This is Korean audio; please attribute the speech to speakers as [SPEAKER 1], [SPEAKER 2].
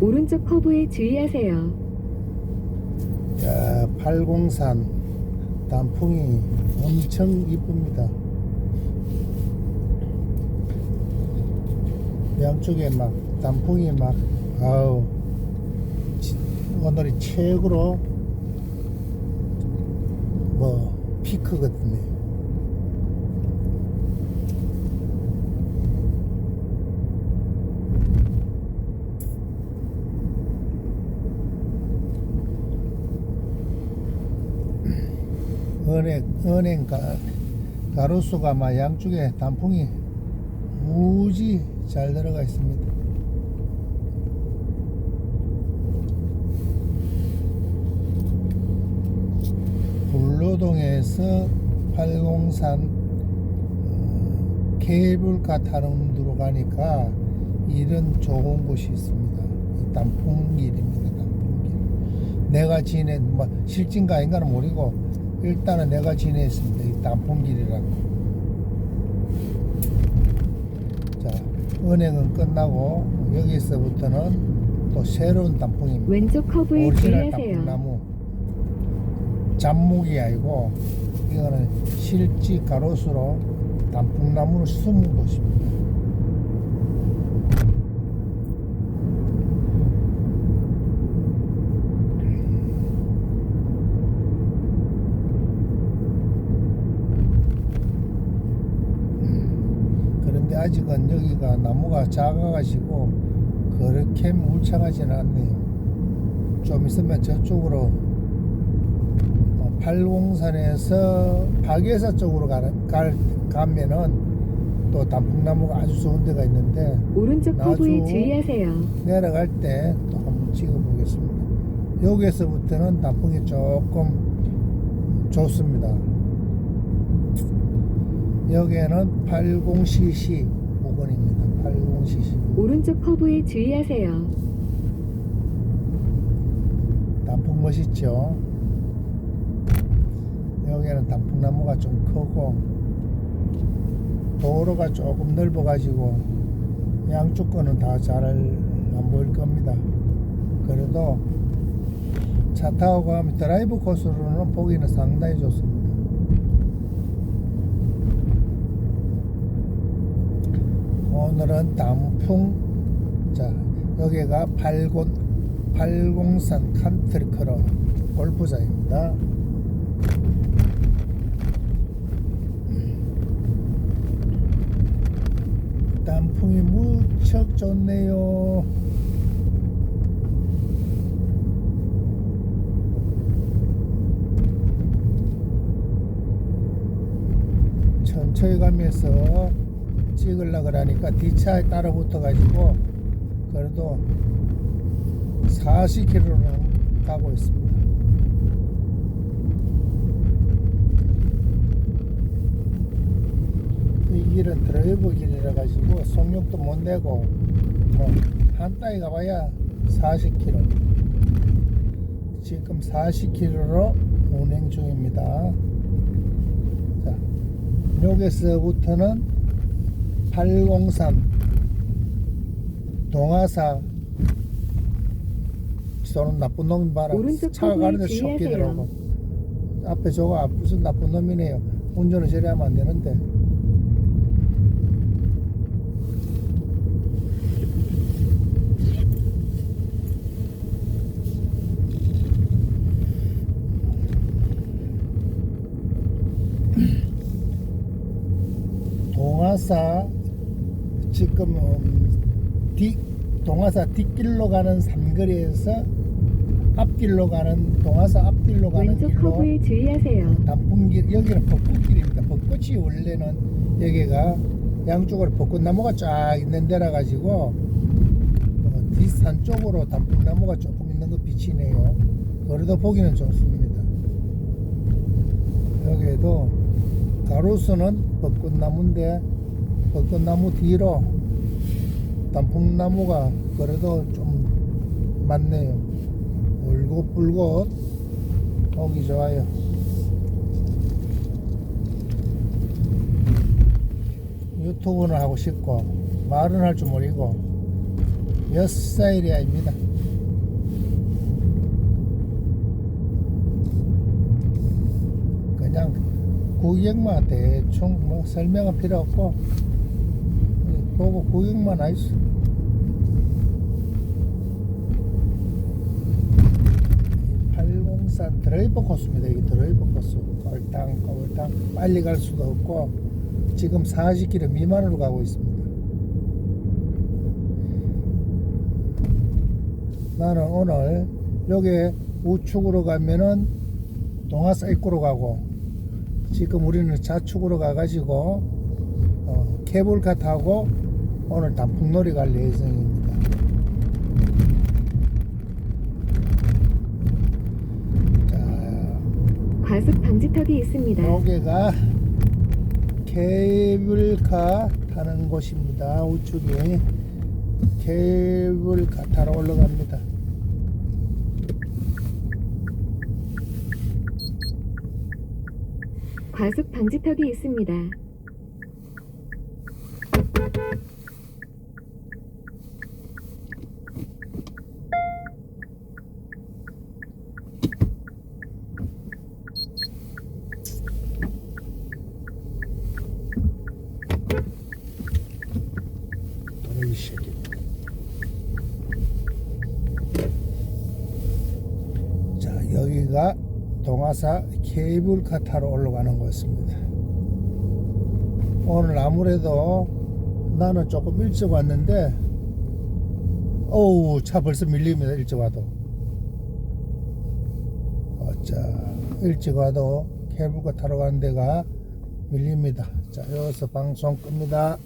[SPEAKER 1] 오른쪽 커브에 주의하세요.
[SPEAKER 2] 자, 팔공산 단풍이 엄청 이쁩니다. 양쪽에 막 단풍이 막 아우 지- 오늘이 최고로 뭐 피크거든요. 은행 은행 가, 가로수가 막 양쪽에 단풍이 무지 잘 들어가 있습니다. 불로동에서 팔공산 어, 케이블카 타는 데로 가니까 이런 좋은 곳이 있습니다. 이 단풍길입니다. 단풍길. 내가 지내 뭐 실진가 아닌가는 모르고 일단은 내가 지냈습니다. 이 단풍길이라고. 자, 은행은 끝나고 여기서부터는 또 새로운 단풍입니다.
[SPEAKER 1] 왼쪽 커브에
[SPEAKER 2] 오리지널
[SPEAKER 1] 주의하세요.
[SPEAKER 2] 단풍나무 잡목이 아니고 이거는 실지 가로수로 단풍나무를 심은 곳입니다. 그런데 아직은 여기가 나무가 작아가지고 그렇게 울창하지는 않네요. 좀 있으면 저쪽으로 어, 팔공산에서 박예사 쪽으로 가는, 갈, 가면은 또 단풍나무가 아주 좋은 데가 있는데
[SPEAKER 1] 오른쪽
[SPEAKER 2] 나주-
[SPEAKER 1] 주의하세요.
[SPEAKER 2] 내려갈 때 또 한번 찍어 보겠습니다. 여기에서부터는 단풍이 조금 좋습니다. 여기에는 80cc 부근입니다. 80cc.
[SPEAKER 1] 오른쪽 커브에 주의하세요.
[SPEAKER 2] 단풍 멋있죠? 여기는 단풍나무가 좀 크고 도로가 조금 넓어가지고 양쪽 거는 다 잘 안 보일 겁니다. 그래도 차 타고 가면 드라이브 코스로는 보기는 상당히 좋습니다. 오늘은 단풍 자 여기가 팔곤 팔공산 컨트리 클럽 골프장입니다. 단풍이 무척 좋네요. 천천히 가면서 찍으려 그러니까 뒷차에 따라 붙어 가지고 그래도 40km는 가고 있습니다. 이 길은 드라이브 길이라 가지고 속력도 못 내고 뭐한 따위 가봐야 40km. 지금 40km로 운행 중입니다. 자, 여기서부터는 팔공산 동화사 저는 나쁜 놈이 봐라
[SPEAKER 1] 오른쪽
[SPEAKER 2] 차가 가는데
[SPEAKER 1] 주의하세요.
[SPEAKER 2] 쫓기더라고. 앞에 저거 아, 무슨 나쁜 놈이네요. 운전을 저리 하면 안 되는데. 동화사 지금 음, 뒤 동화사 뒷길로 가는 삼거리에서 앞길로 가는 동화사 앞길로 가는
[SPEAKER 1] 왼쪽
[SPEAKER 2] 길로
[SPEAKER 1] 커브에 주의하세요.
[SPEAKER 2] 단풍길 여기는 벚꽃길입니다. 벚꽃이 원래는 여기가 양쪽으로 벚꽃나무가 쫙 있는 데라 가지고 어, 뒷산 쪽으로 단풍나무가 조금 있는 거 비치네요. 그래도 보기는 좋습니다. 여기에도 가로수는 벚꽃나무인데 벚꽃나무 뒤로 단풍나무가 그래도 좀 많네요. 울긋불긋 보기 좋아요. 유튜브는 하고 싶고 말은 할 줄 모르고 여사이리아입니다. 그냥 구경만 대충 뭐 설명은 필요 없고 예, 보고 구경만 하이소. 팔공산 드라이버 코스입니다. 이게 드라이버 코스. 걸당 걸당 빨리 갈 수도 없고 지금 40km 미만으로 가고 있습니다. 나는 오늘 여기 우측으로 가면은 동화사 입구로 가고 지금 우리는 좌측으로 가가지고 어, 케이블카 타고 오늘 단풍놀이 갈 예정입니다. 자,
[SPEAKER 1] 과속 방지턱이 있습니다.
[SPEAKER 2] 여기가 케이블카 타는 곳입니다. 우측에 케이블카 타러 올라갑니다.
[SPEAKER 1] 과속 방지턱이 있습니다.
[SPEAKER 2] 돈이 새끼. 자 여기가 동화사 케이블카 타러 올라가는 곳입니다. 오늘 아무래도 나는 조금 일찍 왔는데 어우 차 벌써 밀립니다 일찍 와도. 어자 일찍 와도 케이블카 타러 가는 데가 밀립니다. 자 여기서 방송 끕니다